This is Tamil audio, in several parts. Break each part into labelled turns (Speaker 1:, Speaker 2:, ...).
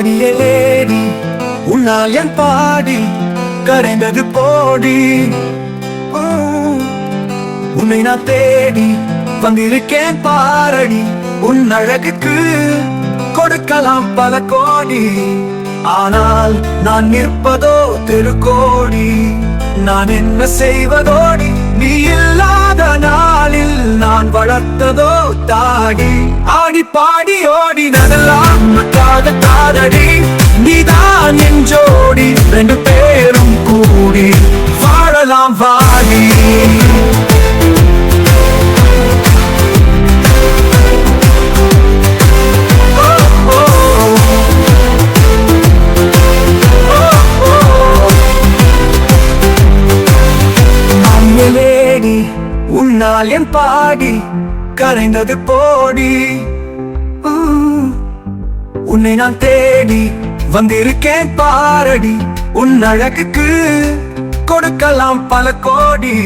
Speaker 1: அடியேடி உன்னால் என் பாடி கரைந்தது போடி. உன்னை நான் தேடி வந்திருக்கேன் பாரடி உன் அழகுக்கு கொடுக்கலாம் பல கோடி. ஆனால் நான் நிற்பதோ திருக்கோடி நான் என்ன செய்வதோடி நீ வளர்த்ததோ தாடி ஆடி பாடி ஓடி நடலாம். காத காதடி நீதான் என் ஜோடி. ரெண்டு பேரும் கூடி வாழலாம் வாடி. Lady உன்னால் என் பாடி. கரைந்தது போடி உன்னை நான் தேடி வந்திருக்கேன் பாரடி. உன் அழகுக்கு கொடுக்கலாம் பல கோடி.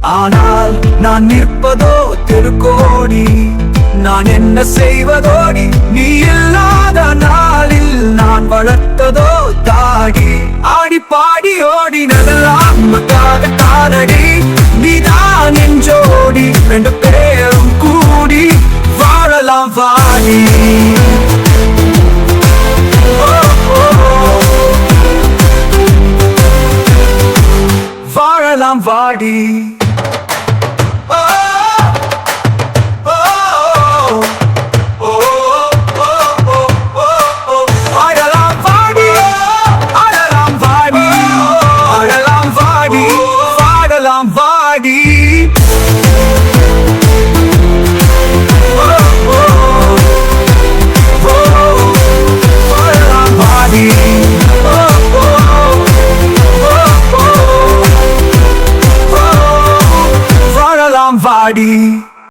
Speaker 1: ஆனால் நான் நிற்பதோ திருக்கோடி. நான் என்ன செய்வதோடி? நீ இல்லாத நாளில் நான் வளர்த்ததோ தாடி. ஆடி பாடி ஓடி நடலாம் வாழலாம் வாடி ஓ, ஓ, ஓ. வாழலாம் வாடி ஓ, ஓ, ஓ. வாழலாம் வாடி